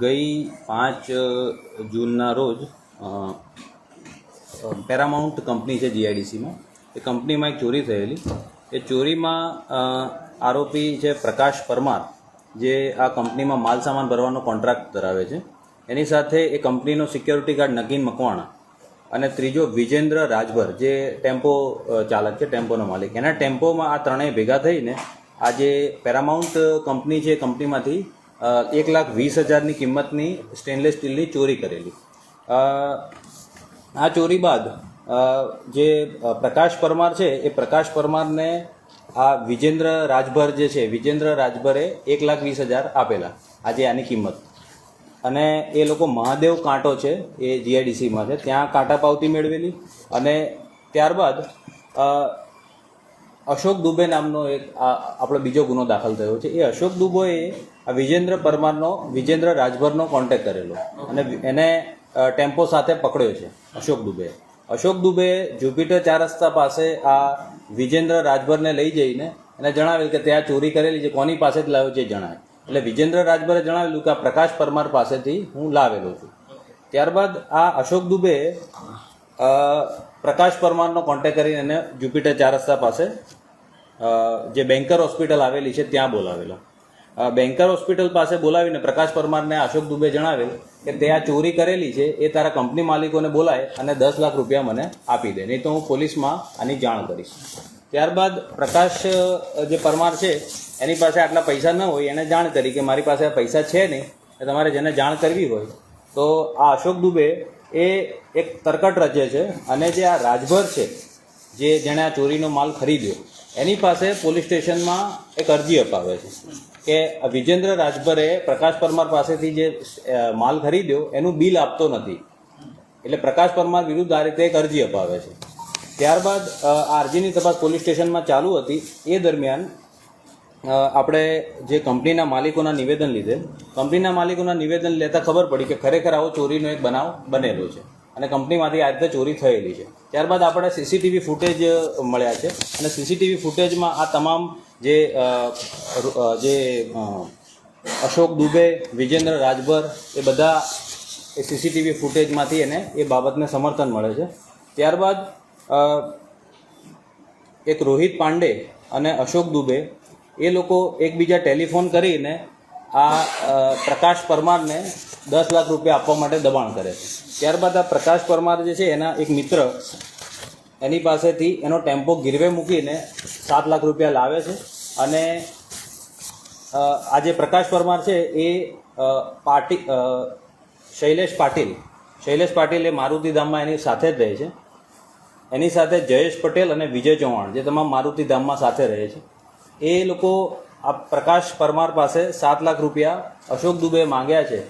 ગઈ પાંચ જૂનના રોજ પેરામાઉન્ટ કંપની છે જીઆઈડીસીમાં એ કંપનીમાં એક ચોરી થયેલી. એ ચોરીમાં આરોપી છે પ્રકાશ પરમાર, જે આ કંપનીમાં માલ સામાન ભરવાનો કોન્ટ્રાક્ટ ધરાવે છે. એની સાથે એ કંપનીનો સિક્યોરિટી ગાર્ડ નગીન મકવાણા અને ત્રીજો વિજેન્દ્ર રાજભર, જે ટેમ્પો ચાલક છે, ટેમ્પોનો માલિક. એના ટેમ્પોમાં આ ત્રણેય ભેગા થઈને આ જે પેરામાઉન્ટ કંપની છે એ કંપનીમાંથી એક લાખ વીસ હજારની કિંમતની સ્ટેનલેસ સ્ટીલની ચોરી કરેલી. આ ચોરી બાદ જે પ્રકાશ પરમાર છે, એ પ્રકાશ પરમારને આ વિજેન્દ્ર રાજભર જે છે, વિજેન્દ્ર રાજભરે એક લાખ વીસ હજાર આપેલા, આજે આની કિંમત. અને એ લોકો મહાદેવ કાંટો છે, એ જીઆઈડીસીમાં છે, ત્યાં કાંટા પાવતી મેળવેલી. અને ત્યારબાદ અશોક દુબે નામનો એક આપણો બીજો ગુનો દાખલ થયો છે. એ અશોક દુબોએ આ વિજેન્દ્ર પરમારનો, વિજેન્દ્ર રાજભરનો કોન્ટેક્ટ કરેલો. અને એને ટેમ્પો સાથે પકડ્યો છે અશોક દુબે. અશોક દુબે જુપિટર ચાર રસ્તા પાસે આ વિજેન્દ્ર રાજભરને લઈ જઈને એને જણાવેલ કે ત્યાં ચોરી કરેલી છે, કોની પાસે જ લાવ્યો છે જણાય. એટલે વિજેન્દ્ર રાજભરે જણાવેલું કે આ પ્રકાશ પરમાર પાસેથી હું લાવેલો છું. ત્યારબાદ આ અશોક દુબે પ્રકાશ પરમારનો કોન્ટેક્ટ કરીને એને જુપિટર ચાર રસ્તા પાસે જે બેન્કર હોસ્પિટલ આવેલી છે, ત્યાં બોલાવેલો. બેન્કર હોસ્પિટલ પાસે બોલાવીને પ્રકાશ પરમારને અશોક દુબે જણાવેલ કે તે આ ચોરી કરેલી છે, એ તારા કંપની માલિકોને બોલાય અને દસ લાખ રૂપિયા મને આપી દે. નહીં તો હું પોલીસમાં આની જાણ કરીશ. ત્યારબાદ પ્રકાશ જે પરમાર છે, એની પાસે આટલા પૈસા ન હોય, એને જાણ કરી કે મારી પાસે આ પૈસા છે નહીં તમારે જેને જાણ કરવી હોય, તો આ અશોક દુબે એ એક તરકટ રચે છે અને જે આ રાજભર છે, જે જેણે આ ચોરીનો માલ ખરીદ્યો. એની પાસે પોલીસ સ્ટેશનમાં એક અરજી અપાવે છે કે વિજેન્દ્ર રાજભરે પ્રકાશ પરમાર પાસેથી જે માલ ખરીદ્યો, એનું બિલ આપતો નથી. એટલે પ્રકાશ પરમાર વિરુદ્ધ આ રીતે એક અરજી અપાવે છે. ત્યારબાદ આ અરજીની તપાસ પોલીસ સ્ટેશનમાં ચાલુ હતી. એ દરમિયાન આપણે જે કંપનીના માલિકોના નિવેદન લીધેલ, કંપનીના માલિકોના નિવેદન લેતા ખબર પડી કે ખરેખર આવો ચોરીનો એક બનાવ બનેલો છે. અને કંપનીમાંથી આ રીતે ચોરી થયેલી છે. ત્યારબાદ આપણે સીસીટીવી ફૂટેજ મળ્યા છે. અને સીસીટીવી ફૂટેજમાં આ તમામ જે જે અશોક દુબે, વિજેન્દ્ર રાજભર, એ બધા એ સીસીટીવી ફૂટેજમાંથી એને એ બાબતને સમર્થન મળે છે. ત્યારબાદ એક રોહિત પાંડે અને અશોક દુબે, એ લોકો એકબીજા ટેલિફોન કરીને આ પ્રકાશ પરમારને દસ લાખ રૂપિયા આપવા માટે દબાણ કરે છે. ત્યારબાદ આ પ્રકાશ પરમાર જે છે, એના એક મિત્ર એની પાસેથી એનો ટેમ્પો ગીરવે મૂકીને સાત લાખ રૂપિયા લાવે છે અને આ જે પ્રકાશ પરમાર છે, એ પાટી શૈલેષ પાટીલ શૈલેષ પાટીલ એ મારુતિધામમાં એની સાથે જ રહે છે. એની સાથે જયેશ પટેલ અને વિજય ચૌહાણ, જે તમામ મારુતિધામમાં સાથે રહે છે. એ લોકો આ પ્રકાશ પરમાર પાસે સાત લાખ રૂપિયા અશોક દુબે માંગ્યા છે,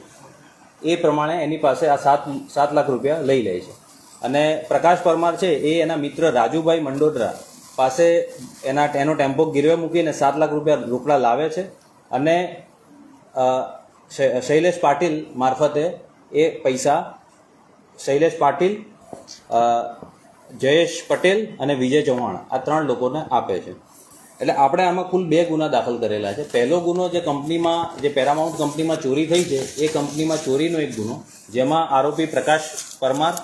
એ પ્રમાણે એની પાસે આ સાત સાત લાખ રૂપિયા લઈ લે છે. અને પ્રકાશ પરમાર છે, એ એના મિત્ર રાજુભાઈ મંડોદરા પાસે એના, એનો ટેમ્પો ગીરવે મૂકીને સાત લાખ રૂપિયા રોકડા લાવે છે અને શૈલેષ પાટીલ મારફતે એ પૈસા શૈલેષ પાટીલ જયેશ પટેલ અને વિજય ચૌહાણ આ ત્રણ લોકોને આપે છે. એટલે આપણે આમાં કુલ બે ગુના દાખલ કરેલા છે. પહેલો ગુનો જે કંપનીમાં, જે પેરામાઉન્ટ કંપનીમાં ચોરી થઈ છે, એ કંપનીમાં ચોરીનો એક ગુનો, જેમાં આરોપી પ્રકાશ પરમાર,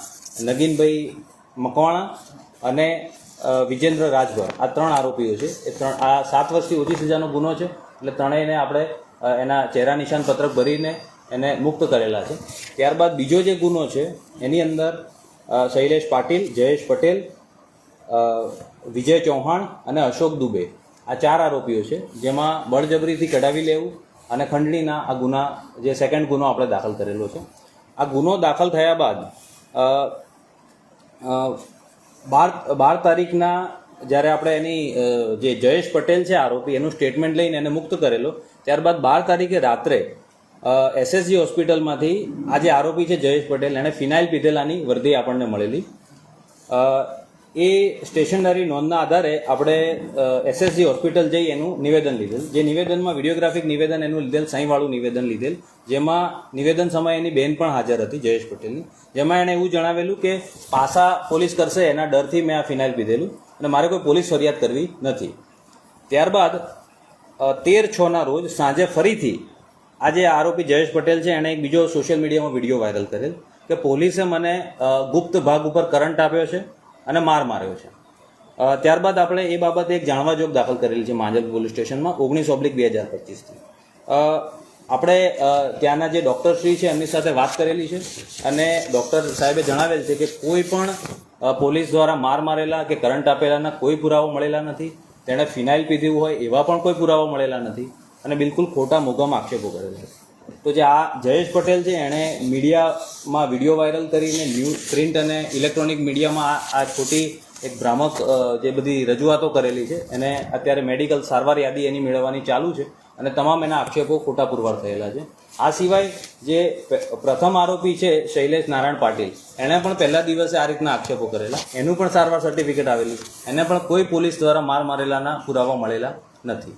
નગીનભાઈ મકવાણા અને વિજેન્દ્ર રાજભર. આ ત્રણ આરોપીઓ છે. એ ત્રણ, આ સાત વર્ષથી ઓછી સજાનો ગુનો છે. એટલે ત્રણેયને આપણે એના ચહેરા નિશાન પત્રક ભરીને એને મુક્ત કરેલા છે. ત્યારબાદ બીજો જે ગુનો છે, એની અંદર શૈલેષ પાટીલ, જયેશ પટેલ વિજય ચૌહાણ અને અશોક દુબે. આ ચાર આરોપીઓ છે, જેમાં બળજબરીથી કઢાવી લેવું અને ખંડણીના આ ગુના, જે સેકન્ડ ગુનો આપણે દાખલ કરેલો છે. આ ગુનો દાખલ થયા બાદ બાર બાર તારીખના જ્યારે આપણે એની જે જયેશ પટેલ છે આરોપી, એનું સ્ટેટમેન્ટ લઈને એને મુક્ત કરેલો, ત્યારબાદ બાર તારીખે રાત્રે એસએસજી હોસ્પિટલમાંથી આ જે આરોપી છે જયેશ પટેલ, એણે ફિનાઇલ પીધેલાની વર્દી આપણને મળેલી. એ સ્ટેશનરી નોંધના આધારે આપણે એસએસજી હોસ્પિટલ જઈ એનું નિવેદન લીધેલ. જે નિવેદનમાં વિડીયોગ્રાફિક નિવેદન એનું લીધેલ, સાંઈવાળું નિવેદન લીધેલ. જેમાં નિવેદન સમયે એની બેન પણ હાજર હતી, જયેશ પટેલની. જેમાં એણે એવું જણાવેલું કે પાસા પોલીસ કરશે, એના ડરથી મેં આ ફિનાઇલ પીધેલું અને મારે કોઈ પોલીસ ફરિયાદ કરવી નથી. ત્યારબાદ તેર છના રોજ સાંજે ફરીથી આજે આરોપી જયેશ પટેલ છે, એણે એક બીજો સોશિયલ મીડિયામાં વીડિયો વાયરલ કરેલ કે પોલીસે મને ગુપ્ત ભાગ ઉપર કરંટ આપ્યો છે. અને માર માર્યો છે. ત્યારબાદ આપણે એ બાબતે એક જાણવા જોગ દાખલ કરેલી છે માંજલ પોલીસ સ્ટેશનમાં, ઓગણીસ ઓબ્લિક બે હજાર પચીસથી આપણે ત્યાંના જે ડૉક્ટર શ્રી છે એમની સાથે વાત કરેલી છે અને ડૉક્ટર સાહેબે જણાવેલ છે કે કોઈ પણ પોલીસ દ્વારા માર મારેલા કે કરંટ આપેલાના કોઈ પુરાવો મળેલા નથી. તેણે ફિનાઇલ પીધું હોય એવા પણ કોઈ પુરાવો મળેલા નથી અને બિલકુલ ખોટા મોગામાં આક્ષેપો કરેલા છે. તો જે આ જયેશ પટેલ છે, એણે મીડિયામાં વીડિયો વાયરલ કરીને ન્યૂઝ પ્રિન્ટ અને ઇલેક્ટ્રોનિક મીડિયામાં આ ખોટી એક ભ્રામક જે બધી રજૂઆતો કરેલી છે, એને અત્યારે મેડિકલ સારવાર યાદી એની મેળવવાની ચાલુ છે અને તમામ એના આક્ષેપો ખોટા પુરવાર થયેલા છે. આ સિવાય જે પ્રથમ આરોપી છે, શૈલેષ નારાયણ પાટીલ, એણે પણ પહેલા દિવસે આ રીતના આક્ષેપો કરેલા. એનું પણ સારવાર સર્ટિફિકેટ આવેલું એને પણ કોઈ પોલીસ દ્વારા માર મારેલાના પુરાવા મળેલા. નથી.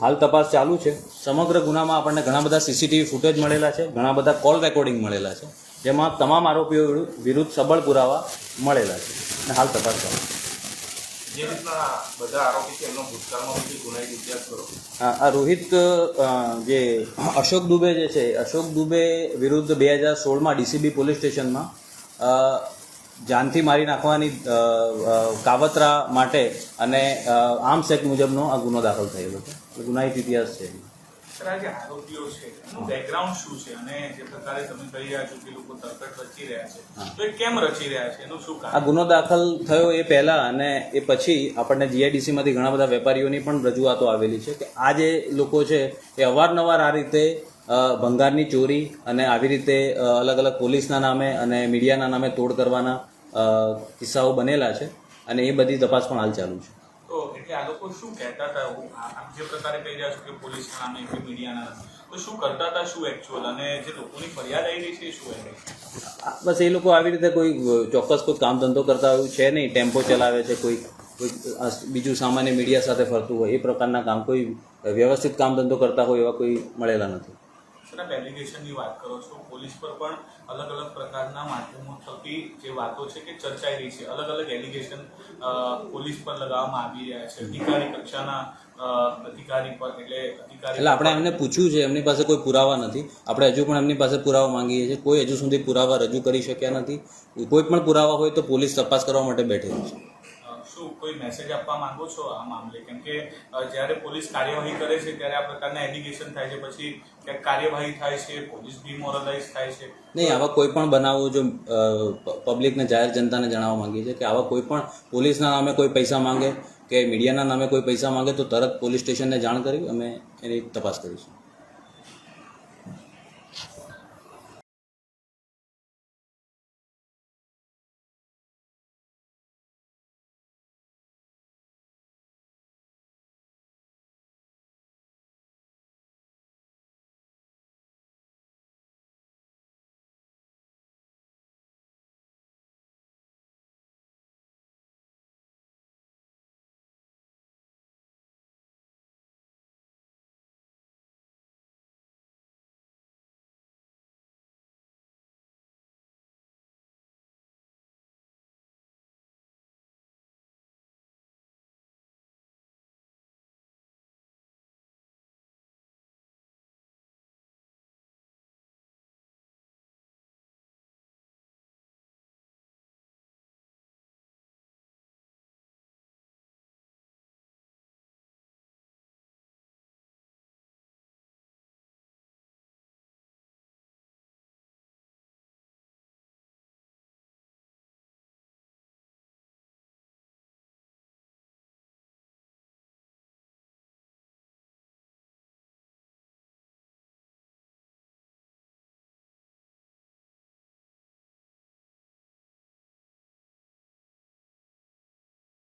હાલ તપાસ ચાલુ છે. સમગ્ર ગુનામાં આપણને ઘણા બધા સીસીટીવી ફૂટેજ મળેલા છે ઘણા બધા કોલ રેકોર્ડિંગ મળેલા છે જેમાં તમામ આરોપીઓ વિરુદ્ધ- સબળ પુરાવા મળેલા છે. અને હાલ તપાસ ચાલુ છે. જે રીતના બધા આરોપી છે એમનો ભૂતકાળમાં ગુનાહિત ઇતિહાસ કરો આ રોહિત જે અશોક દુબે જે છે અશોક દુબે વિરુદ્ધ બે હજાર સોળમાં ડીસીબી પોલીસ સ્ટેશનમાં જાનથી મારી નાખવાની કાવતરા માટે અને આર્મ્સ એક્ટ મુજબનો આ ગુનો દાખલ થયેલો છે. ગુનાહિત ઇતિહાસ છે. સર આ જે આરોપીઓ છે એનું બેકગ્રાઉન્ડ શું છે? અને જે પ્રકારે તમે કહી રહ્યા છો કે લોકો તરકટ રચી રહ્યા છે તો એ કેમ રચી રહ્યા છે? એનું શું આ ગુનો દાખલ થયો એ પહેલા અને એ પછી આપણને જીઆઈડીસીમાંથી ઘણા બધા વેપારીઓની પણ રજૂઆતો આવેલી છે કે આ જે લોકો છે એ અવારનવાર આ રીતે ભંગારની ચોરી અને આવી રીતે અલગ અલગ પોલીસના નામે અને મીડિયાના નામે તોડ કરવાના કિસ્સાઓ બનેલા છે અને એ બધી તપાસ પણ હાલ ચાલુ છે. તો એટલે આ લોકો શું કહેતા હતા? હું જે પ્રકારે કહી રહ્યા છો કે પોલીસના નામે કે મીડિયાના તો શું કરતા હતા શું એકચ્યુઅલ અને જે લોકોની ફરિયાદ આવી રહી છે શું આવી રહી છે આ- બસ એ લોકો આવી રીતે કોઈ ચોક્કસ કોઈ કામ ધંધો કરતા હોય છે નહીં ટેમ્પો ચલાવે છે કોઈ કોઈ બીજું સામાન્ય મીડિયા સાથે ફરતું હોય એ પ્રકારના કામ કોઈ વ્યવસ્થિત કામ ધંધો કરતા હોય એવા કોઈ મળેલા નથી. સર એલિગેશનની વાત કરો છો, પોલીસ પર પણ અલગ અલગ પ્રકારના માધ્યમો થકી જે વાતો છે કે ચર્ચાઈ રહી છે, અલગ અલગ એલિગેશન પોલીસ પર લગાવવામાં આવી રહ્યા છે, અધિકારી કક્ષાના અધિકારી પર એટલે અધિકારી એટલે આપણે એમને પૂછ્યું છે, એમની પાસે કોઈ પુરાવા નથી. આપણે હજુ પણ એમની પાસે પુરાવા માંગીએ છીએ. કોઈ હજુ સુધી પુરાવા રજૂ કરી શક્યા નથી. કોઈ પણ પુરાવા હોય તો પોલીસ તપાસ કરવા માટે બેઠેલી છે. શું કોઈ મેસેજ આપવા માંગો છો આ મામલે? કેમ કે જ્યારે પોલીસ કાર્યવાહી કરે છે, ત્યારે આ પ્રકારના એલિગેશન થાય છે, પછી ક્યાંક કાર્યવાહી થાય છે પોલીસ ડિમોરલાઇઝ થાય છે. નહીં, આવા કોઈ પણ બનાવો જો પબ્લિકને જાહેર જનતાને જણાવવા માંગીએ છીએ કે આવા કોઈ પણ પોલીસના નામે કોઈ પૈસા માંગે કે મીડિયાના નામે કોઈ પૈસા માંગે તો તરત પોલીસ સ્ટેશનને જાણ કરી અમે એની તપાસ કરીશું.